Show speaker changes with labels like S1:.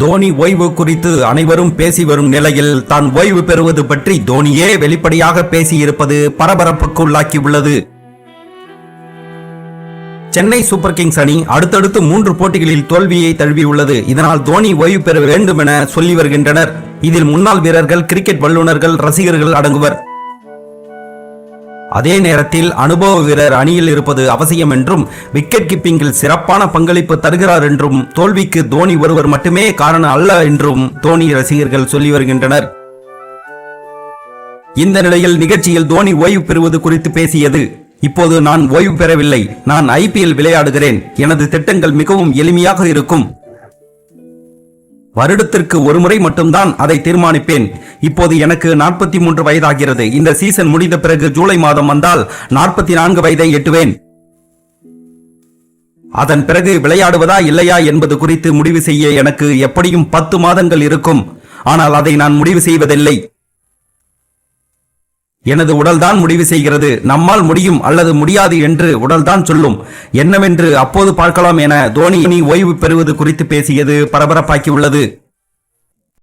S1: தோனி ஓய்வு குறித்து அனைவரும் பேசி வரும் நிலையில் தான் ஓய்வு பெறுவது பற்றி தோனியே வெளிப்படையாக பேசியிருப்பது பரபரப்புக்கு உள்ளாக்கியுள்ளது சென்னை சூப்பர் கிங்ஸ் அணி அடுத்தடுத்து மூன்று போட்டிகளில் தோல்வியை தழுவியுள்ளது. இதனால் தோனி ஓய்வு பெற வேண்டும் என சொல்லி வருகின்றனர். இதில் முன்னாள் வீரர்கள் கிரிக்கெட் வல்லுநர்கள் ரசிகர்கள் அடங்குவர். அதே நேரத்தில் அனுபவ வீரர் அணியில் இருப்பது அவசியம் என்றும் விக்கெட் கீப்பிங்கில் சிறப்பான பங்களிப்பு தருகிறார் என்றும் தோல்விக்கு தோனி ஒருவர் மட்டுமே காரணம் அல்ல என்றும் தோனி ரசிகர்கள் சொல்லி வருகின்றனர். இந்த நிலையில் நிகழ்ச்சியில் தோனி ஓய்வு பெறுவது குறித்து பேசியது. இப்போது நான் ஓய்வு பெறவில்லை. நான் ஐபிஎல் விளையாடுகிறேன். எனது திட்டங்கள் மிகவும் எளிமையாக இருக்கும். வருடத்திற்கு ஒரு முறை மட்டும்தான் அதை தீர்மானிப்பேன். இப்போது எனக்கு நாற்பத்தி மூன்று வயதாகிறது. இந்த சீசன் முடிந்த பிறகு ஜூலை மாதம் வந்தால் நாற்பத்தி நான்கு வயதை எட்டுவேன். அதன் பிறகு விளையாடுவதா இல்லையா என்பது குறித்து முடிவு செய்ய எனக்கு எப்படியும் பத்து மாதங்கள் இருக்கும். ஆனால் அதை நான் முடிவு செய்வதில்லை. எனது உடல்தான் முடிவு செய்கிறது. நம்மால் முடியும் அல்லது முடியாது என்று உடல்தான் சொல்லும். என்னவென்று அப்போது பார்க்கலாம் என தோனி இனி ஓய்வு பெறுவது குறித்து பேசியது பரபரப்பாக்கியுள்ளது.